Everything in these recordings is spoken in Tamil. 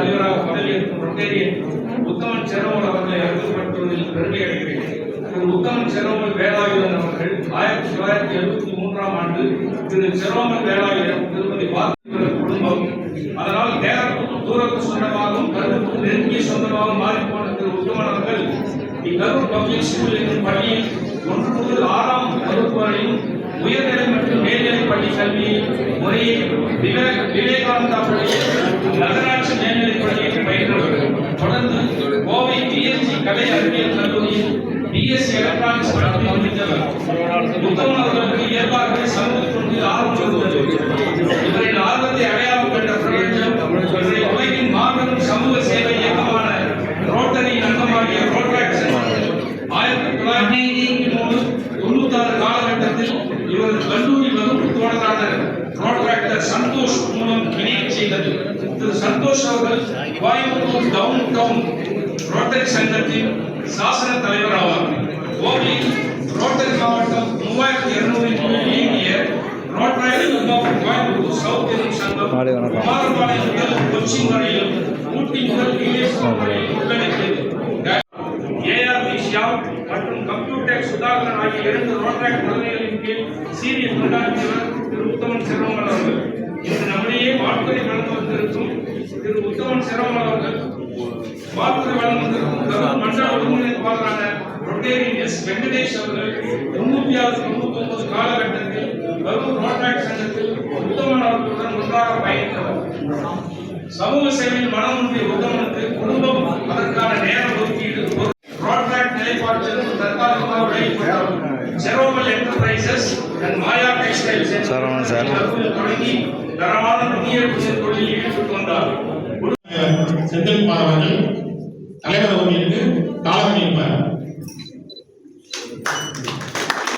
தலைவராக பதவியேற்கும் ரொட்டேரியன் உத்தமன் செரவல் அவர்களை அறிமுகப்படுத்துவதில் பெருமை அடைகிறேன். திரு. உத்தமன் செரவல் வேலாயுதன் அவர்கள் ஆயிரத்தி தொள்ளாயிரத்தி எழுபத்தி மூன்றாம் ஆண்டு திரு. செரோமன் வேலாயுதன் திருமதி பார்த்திபன் குடும்பம். அதனால் நேரம் தூரத்து சொந்தமாகவும் கருவுக்கு நெருங்கிய சொந்தமாகவும் மாறிப்போன திரு. உத்தமன் அவர்கள் இக்கரூர் பப்ளிக் ஸ்கூல் என்னும் பள்ளியில் ஒன்று முதல் ஆறாம் வகுப்பு வரையும் உயர்நிலை மற்றும் மேல்நிலை பள்ளி கல்வியை முறையை விவேக விவேகானந்தா பள்ளியில் நகராட்சி மேல்நிலைப் பள்ளியில் பயின்றவர் தொடர்ந்து கோவை பிஎஸ்சி கலை அறிவியல் கல்லூரியில் பிஎஸ்சி எலக்ட்ரானிக்ஸ் படித்து முடித்தவர் உத்தமன் அவர்களுக்கு இயல்பாகவே சமூக தொண்டில் ஆர்வம் இருந்தது இவரின் ஆர்வத்தை அடையாளம் கண்ட பிரபஞ்சம் இவரை உலகின் மாபெரும் சமூக சேவை இயக்கமான ரோட்டரி அங்கமாகிய ரோட்ராக்ட் ஆயிரத்தி தொள்ளாயிரத்தி மூணு தொண்ணூத்தாறு காலகட்டத்தில் இவரது கல்லூரி வகுப்பு தோழரான ரோட்ராக்டர் சந்தோஷ் மூலம் இணைய செய்தது. திரு சந்தோஷ் அவர்கள் கோயம்புத்தூர் டவுன் டவுன் ரோட்டரி சங்கத்தின் சாசன தலைவர் ஆவார். கோவையில் ரோட்டரி மாவட்டம் மூவாயிரத்தி இருநூறு இயங்கிய ரோட்டரி கோயம்புத்தூர் சவுத் எனும் சங்கம். குமாரபாளையம் முதல் கொச்சின் வரையிலும் ஊட்டி முதல் நீலேஸ்வரம் வரையிலும் உள்ளடக்கியது. ஏஆர் ஷியாம் மற்றும் கம்ப்யூட்டர் சுதாகரன் ஆகிய இரண்டு ரோட்ராக் தலைமைகளின் கீழ் சீனியர் தொண்டாற்றியவர் திரு உத்தமன் சிரவமன் அவர்கள். இன்று நம்மிடையே வாழ்த்துறை வழங்க வந்திருக்கும் திரு உத்தமன் சிரவமன் அவர்கள் வாழ்த்துறை வழங்க வந்திருக்கும் மண்டல ஒருங்கிணைப்பாளரான ரொட்டேரியன் எஸ் வெங்கடேஷ் அவர்கள் தொண்ணூத்தி ஆறு தொண்ணூத்தி ஒன்பது காலகட்டத்தில் வரும் ரோட்ராக் சங்கத்தில் உத்தமன் அவர்களுடன் ஒன்றாக பயணித்தவர். சமூக சேவையில் மனம் ஒன்றிய உத்தமனுக்கு குடும்பம் அதற்கான நேரம் ஒதுக்கீடு Cheromal enterprises and Maya textiles sir. தொடங்கி தரமான புதிய தொழிலில் ஈடுபட்டு வந்தார் செந்தில்குமார் அவர்கள் தலைவர் அவர்களுக்கு தாளமணிப்பார் உடனடி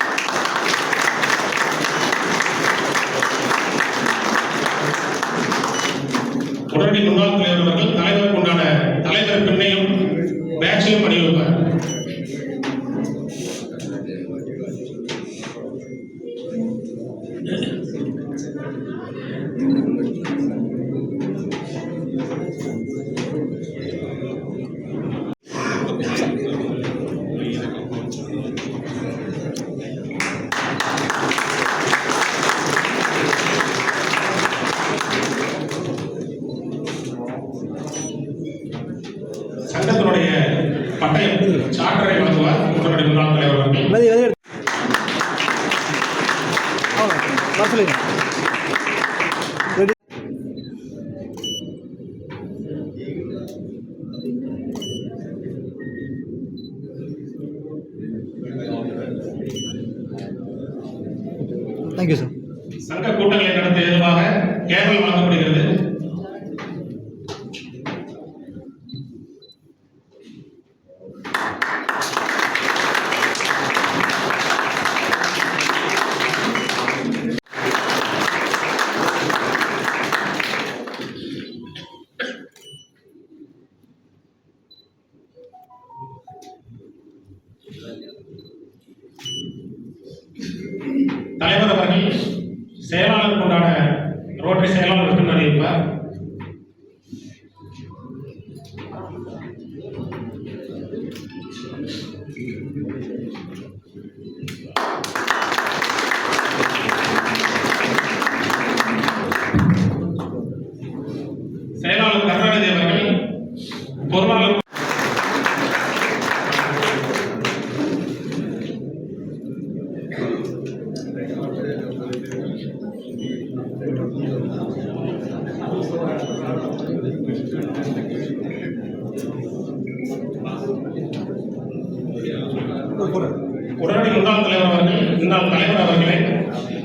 உடனடி முன்னாள் தலைவர் அவர்கள் முன்னாள் தலைவர் அவர்களை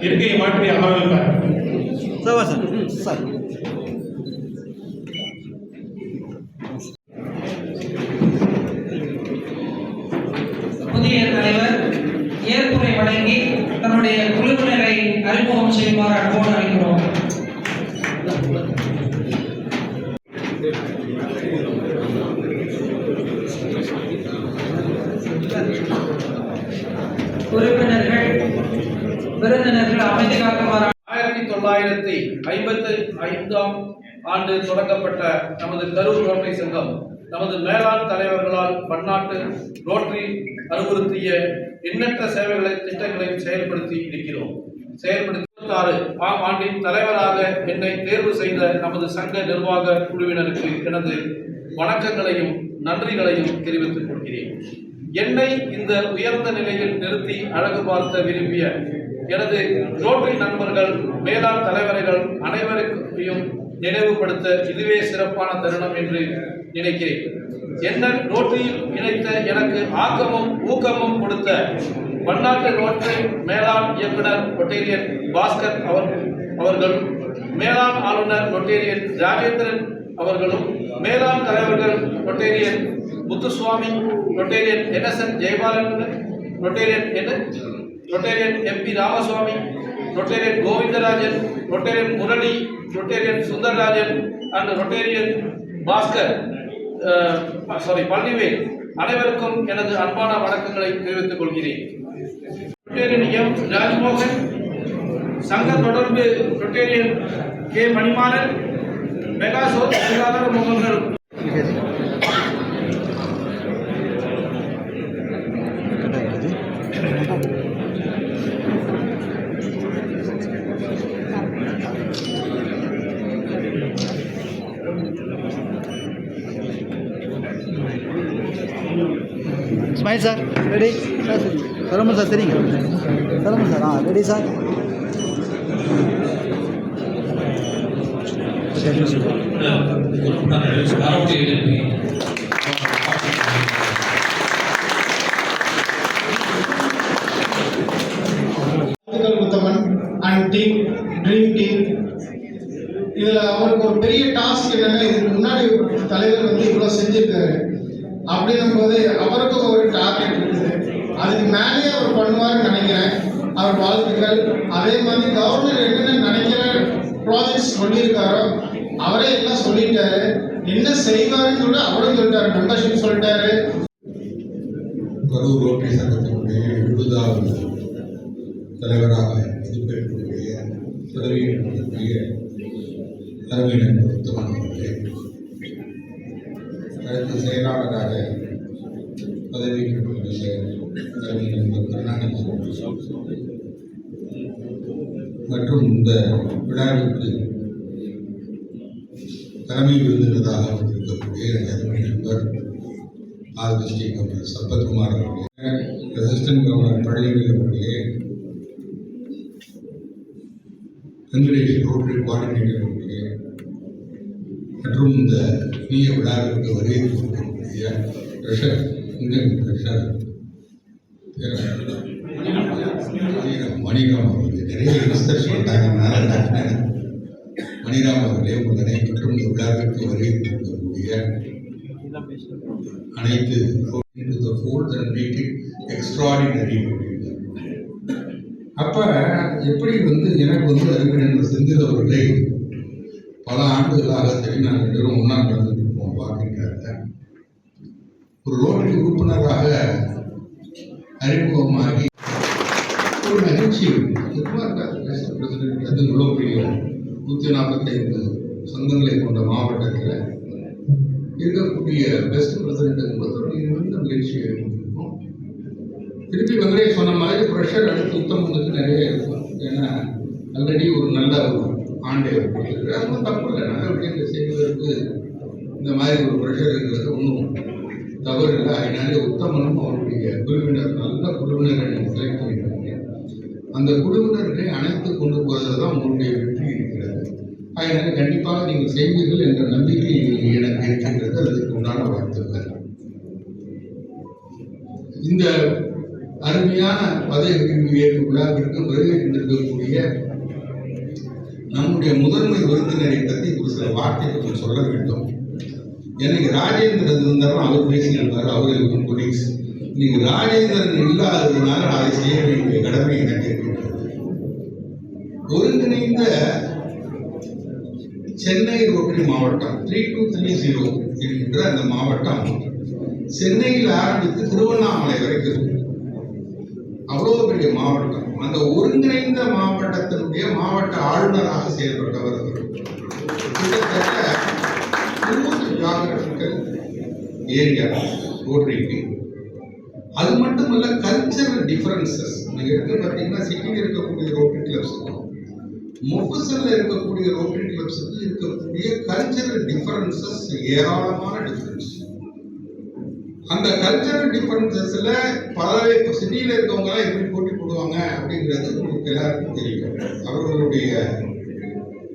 இருக்கையை மாற்றி அமர வைப்பார் சார். சார். உறுப்பினர்கள் விருந்தினர்கள் அமைதி காக்குமாறு ஆயிரத்தி தொள்ளாயிரத்தி ஐம்பத்தி ஐந்தாம் ஆண்டு தொடங்கப்பட்ட நமது கரூர் ரோட்டரி சங்கம் நமது மேலாண் தலைவர்களால் பன்னாட்டு ரோட்டரி அறிவுறுத்திய எண்ணற்ற சேவைகளை திட்டங்களையும் செயல்படுத்தி இருக்கிறோம். செயல்படுத்தி ஆறு ஆம் ஆண்டின் தலைவராக என்னை தேர்வு செய்த நமது சங்க நிர்வாக குழுவினருக்கு எனது வணக்கங்களையும் நன்றிகளையும் தெரிவித்துக் கொள்கிறேன். என்னை இந்த உயர்ந்த நிலையில் நிறுத்தி அழகு பார்த்த விரும்பிய எனது ரோட்டரி நண்பர்கள் மேலாண் தலைவர்கள் அனைவருக்கும் நினைவுபடுத்த இதுவே சிறப்பான தருணம் என்று நினைக்கிறேன். என்ன ரோட்டரியில் இணைத்த எனக்கு ஆக்கமும் ஊக்கமும் கொடுத்த பன்னாட்டு ரோட்டரி மேலாண் இயக்குனர் ரொட்டேரியன் பாஸ்கர் அவர் அவர்கள் மேலாண் ஆளுநர் ரொட்டேரியன் ராஜேந்திரன் அவர்களும் மேலாண் தலைவர்கள் Rotarian Muthuswamy Rotarian N S N Jayapalan Rotarian என்ன? Rotarian M P Ramaswamy Rotarian Govindarajan Rotarian Murali Rotarian Sundararajan and Rotarian Bhaskar Chari Palanivel. அனைவருக்கும் எனது அன்பான வணக்கங்களை தெரிவித்துக் கொள்கிறேன். ரொட்டேரியன் எம் ராஜ்மோகன் சங்க தொடர்பு ரொட்டேரியன் கே மணிமாறன் மெகா சுகாதார முகங்கள் smile sir ready sir சரமன் sir சரிங்க சரமன் sir ah ready sir and team dream team இதில் அவருக்கு ஒரு பெரிய டாஸ்க் என்னன்னா இதுக்கு முன்னாடி ஒரு தலைவர் வந்து இவ்வளோ செஞ்சிருக்காரு. அப்படின்னும் போது அவருக்கும் ஒரு டார்கெட் இருக்குது. அதுக்கு மேலேயே அவர் பண்ணுவார்னு நினைக்கிறேன். அவர் வாழ்த்துக்கள். அதே மாதிரி கவர்னர் என்னென்ன நினைக்கிற ப்ராஜெக்ட்ஸ் சொல்லியிருக்காரோ அவரே எல்லாம் சொல்லிட்டாரு? என்ன செய்வாருன்னு கூட அவரும் சொல்லிட்டாரு. மெம்பர்ஷிப் சொல்லிட்டாரு. கரூர் ரோட்டரி சங்கத்தினுடைய எழுபதாவது தலைவராக பொறுப்பேற்கக்கூடிய பதவியேற்கக்கூடிய தலைமையினர் உத்தமன் அவர்களே செயலாளராக பதவி கருணாநிதி மற்றும் இந்த விழாவிற்கு தலைமை விருந்தினராக இருக்கக்கூடிய எனது அருமை நண்பர் ஆர் டிஸ்ட்ரிக்ட் கவர்னர் சம்பத்குமார் அவர்களுடைய ரெசிஸ்டன்ட் கவர்னர் பழனியில் அவர்களே வெங்கடேஷ் ரோட்டரி கோஆர்டினேட்டர் அவர்களே மற்றும் இந்த இனிய விழாவிற்கு வருகை கொடுக்கக்கூடிய ட்ரெஷர் இந்தியன் ட்ரெஷர் மணிராம் அவர்களே நிறைய ரிசர்ச் பண்ணிட்டாங்க. அதனால டக்குனு மணிராம் அவர்களே உங்கள் மற்றும் இந்த விழாவிற்கு வருகை தரக்கூடிய அனைத்து into the fold and make it extraordinary அப்படின்னாரு. அப்ப எப்படி வந்து எனக்கு வந்து அறிவினர் செந்தில் அவர்களை பல ஆண்டுகளாக சரி நான் ரெண்டு பேரும் ஒன்றா நடந்துட்டு இருப்போம் பார்க்கின்றாங்க ஒரு ரோட்டரி உறுப்பினராக அறிமுகமாகி ஒரு நிகழ்ச்சி சும்மா இருக்காது பிரசிடென்ட் அது இவ்வளோ பெரிய நூற்றி நாற்பத்தைந்து சொந்தங்களை கொண்ட மாவட்டத்தில் இருக்கக்கூடிய பெஸ்ட் பிரசிடென்ட் என்பதோட மகிழ்ச்சியாக இருக்கும் திருப்பி வெங்கடேஷ் சொன்ன மாதிரி ப்ரெஷர் அடுத்து உத்தமங்களுக்கு நிறைய இருக்கும். ஏன்னா ஆல்ரெடி ஒரு நல்ல ஒரு ஆண்டை கொடுத்துருக்கு அது தப்பு இல்லை. நல்ல விஷயங்கள் செய்வதற்கு இந்த மாதிரி ஒரு ப்ரெஷர் இருக்கிறது. ஒன்றும் தவறு இல்லை. அதனாலே உத்தமனும் அவருடைய குழுவினர் நல்ல குழுவினரை செலக்ட் பண்ணிட்டாங்க அந்த குழுவினர்களை அணைத்து கொண்டு போகிறது தான் உங்களுடைய வெற்றி இருக்கிறது அதனால் கண்டிப்பாக நீங்கள் செய்வீர்கள் என்ற நம்பிக்கை எனக்கு இருக்கின்றது. அதற்கு உண்டான வாழ்த்துக்கள். இந்த அருமையான பதவி உயர்வு விழாவிற்கு வருகை தந்திருக்கக்கூடிய நம்முடைய முதன்மை விருந்தினரை பற்றி ஒரு சில வார்த்தைகள் சொல்ல வேண்டும். எனக்கு ராஜேந்திரன் இருந்தாலும் அவர் பேசினார் அவர் இருக்கும் கொலீக்ஸ் இன்னைக்கு ராஜேந்திரன் இல்லாததுனால அதை செய்ய வேண்டிய கடமை எனக்கு இருக்கின்றது ஒருங்கிணைந்த சென்னை ரோட்டரி மாவட்டம் த்ரீ டூ த்ரீ ஜீரோ என்கின்ற அந்த மாவட்டம் சென்னையில் ஆரம்பித்து திருவண்ணாமலை வரைக்கும். அவ்வளோ பெரிய மாவட்டம். அந்த ஒருங்கிணைந்த மாவட்டத்தினுடைய மாவட்ட ஆளுநராக செயல்பட்டவர் அவர். கிட்டத்தட்ட ஏரியா ரோட்டரிக்கு அது மட்டும் இல்லை கல்ச்சரல் டிஃபரன்சஸ் நீங்கள் எடுத்து பார்த்தீங்கன்னா சிட்டியில் இருக்கக்கூடிய ரோட்டரி கிளப்ஸுக்கும் மொஃபசல்ல இருக்கக்கூடிய ரோட்டரி கிளப்ஸுக்கு இருக்கக்கூடிய கல்ச்சரல் டிஃபரன்சஸ் ஏராளமான டிஃபரன்ஸ் அந்த கல்ச்சரல் டிஃபரன்சஸ்ல பல சிட்டியில் இருக்கவங்க எல்லாம் எப்படி போட்டி போடுவாங்க அப்படிங்கிறது உங்களுக்கு எல்லாருக்கும் தெரியும். அவர்களுடைய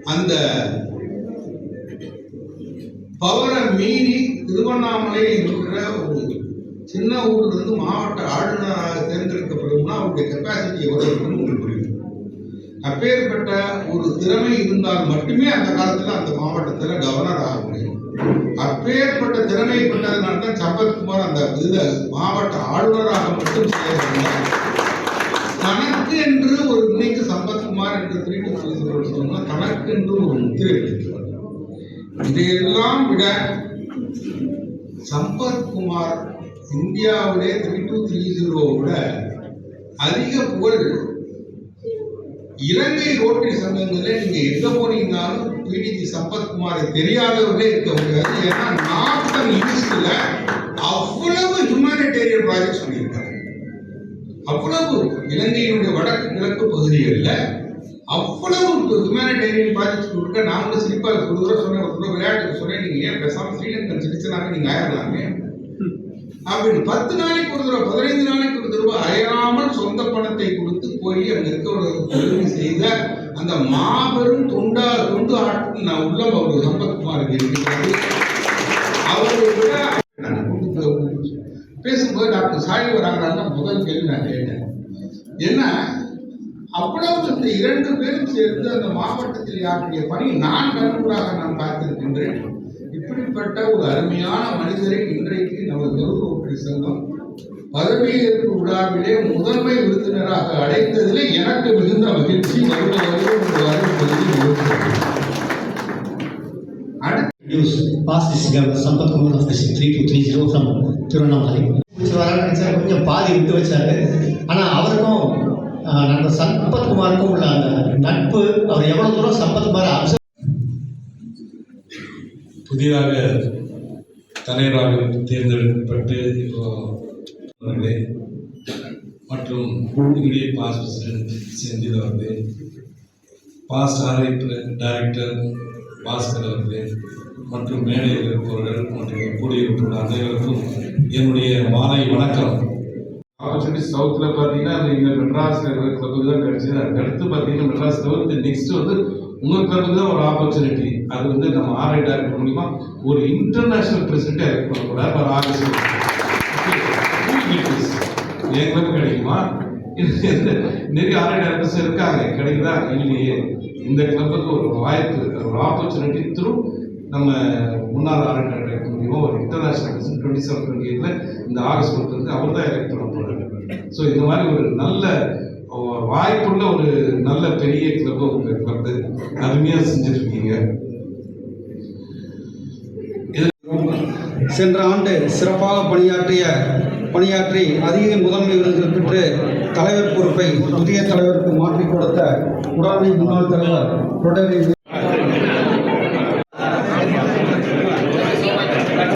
அந்த பவனை மீறி திருவண்ணாமலை இருக்கிற ஒரு சின்ன ஊர்ல இருந்து மாவட்ட ஆளுநராக தேர்ந்தெடுக்கப்படும்னா அவருடைய கெப்பாசிட்டி எவ்வளவு இருக்குன்னு உங்களுக்கு புரியும். அப்பேற்பட்ட ஒரு திறமை இருந்தால் மட்டுமே அந்த காலத்துல அந்த மாவட்டத்துல கவர்னர் ஆக முடியும். அப்பேற்பட்ட திறமை கொண்டதுனால தான் சம்பத்குமார் அந்த இதில் மாவட்ட ஆளுநராக மட்டும் செயல்படுகிறார் தனக்கு என்று ஒரு இன்னைக்கு சம்பத்குமார் என்று திருப்பி சொன்னா தனக்கு என்று ஒரு முத்திரை வைக்கிறார் இதையெல்லாம் விட சம்பத்குமார் இந்தியாவிலே த்ரீ டூ த்ரீ விட அதிக புகழ் இலங்கை ரோட்டரி சங்கங்களில் நீங்க எங்க போனீங்கன்னாலும் பிடிஜி சம்பத்குமாரை தெரியாதவர்களே இருக்க முடியாது. ஏன்னா நார்த்தன் ஈஸ்ட்ல அவ்வளவு ஹியூமானிடேரியன் ப்ராஜெக்ட் சொல்லியிருக்காங்க அவ்வளவு இலங்கையினுடைய வடக்கு கிழக்கு பகுதிகளில் அவ்வளவு ஹியூமானிட்டேரியன் ப்ராஜெக்ட் கொடுக்க நான் வந்து சிரிப்பாக ஒரு தூரம் சொன்னேன் ஒரு தடவை விளையாட்டுக்கு சொன்னேன் நீங்க ஏன் பேசாம ஸ்ரீலங்கன் சிரிச்சனாக நீங்க ஆயிரலாமே? அப்படின்னு பத்து நாளைக்கு ஒரு தடவை பதினைந்து நாளைக்கு ஒரு தடவை அயராமல் சொந்த பணத்தை கொடுத்து போய் அங்க இருக்கவர்களுக்கு உதவி செய்த அந்த மாபெரும் தொண்டா தொண்டு ஆட்டு நான் உள்ளம் அவர் சம்பத்குமார் இருக்கிறது அவரை விட பேசும்போது டாக்டர் சாய் வராங்கன்னு முதல் கேள்வி நான் கேட்டேன். என்ன? அவ்வளவு இந்த இரண்டு பேரும் சேர்ந்து அந்த மாவட்டத்தில் ஆற்றிய பணி நான் கண்கூடாக நான் பார்த்திருக்கின்றேன். இப்படிப்பட்ட ஒரு அருமையான மனிதரை இன்றைக்கு நமது தொழில்நுட்ப சங்கம் பதவியேற்பு விழாவிலே முதன்மை விருந்தினராக அழைத்ததில் எனக்கு மிகுந்த மகிழ்ச்சி. வருட வருடம் உங்கள் அறிவிப்பதில் இருக்கிறது. அடுத்து three two three zero from Tiruvannamalai வரான்னு கொஞ்சம் பாதி விட்டு வச்சாரு. ஆனால் அவருக்கும் ஆஹ், நண்பர் சம்பத் குமாருக்கும் உள்ள அந்த நட்பு அவர் எவ்வளவு தூரம் சம்பத் குமார் புதிதாக தலைவராக தேர்ந்தெடுக்கப்பட்டு இப்போ அவர்களே மற்றும் இங்கே பாஸ் பிரசிடென்ட் செந்தில் அவர்களே பாஸ்ட் டைரக்டர் பாஸ்கர் அவர்களே மற்றும் மேடையில் இருப்பவர்கள் மற்றும் கூடியிருப்பவர்கள் அனைவருக்கும் என்னுடைய மாலை வணக்கம். ஆப்பர்ச்சுனிட்டி சவுத்தில் பார்த்தீங்கன்னா அது இந்த மெட்ராஸில் கிளப்புக்கு தான் கிடைச்சது அதுக்கு அடுத்து பார்த்தீங்கன்னா மெட்ராஸ் தவிர்த்து நெக்ஸ்ட் வந்து உங்கள் கிளப்புக்கு தான் ஒரு ஆப்பர்ச்சுனிட்டி அது வந்து நம்ம ஆர்ஐ டைரக்டர் மூலிமா ஒரு இன்டர்நேஷனல் பிரசிடென்ட் எலெக்ட் பண்ணக்கூடாது ஒரு ஆகஸ்ட் எங்களுக்கு கிடைக்குமா? நிறைய ஆர்ஐ டைரக்டர்ஸ் இருக்காங்க. கிடைக்குதா? இல்லையே. இந்த கிளப்புக்கு ஒரு வாய்ப்பு ஒரு ஆப்பர்ச்சுனிட்டி த்ரூ நம்ம முன்னாள் ஆர்ஐ டைரக்டர் ஒரு இன்டர்நேஷனல் டுவெண்ட்டி செவன் டுவெண்ட்டி எயிட்டில் இந்த ஆகஸ்ட் மந்த் வந்து அவர் தான் எலெக்ட் பண்ண போகிறாரு ஸோ இந்த மாதிரி ஒரு நல்ல வாய்ப்புள்ள ஒரு நல்ல பெரிய கிளப் உங்க கிளப் அருமையாக செஞ்சுருக்கீங்க. சென்ற ஆண்டு சிறப்பாக பணியாற்றிய பணியாற்றி அதிக முதன்மை விருதுகள் பெற்று தலைவர் பொறுப்பை புதிய தலைவருக்கு மாற்றிக் கொடுத்த உடனடி முன்னாள் தலைவர் ரொட்டரி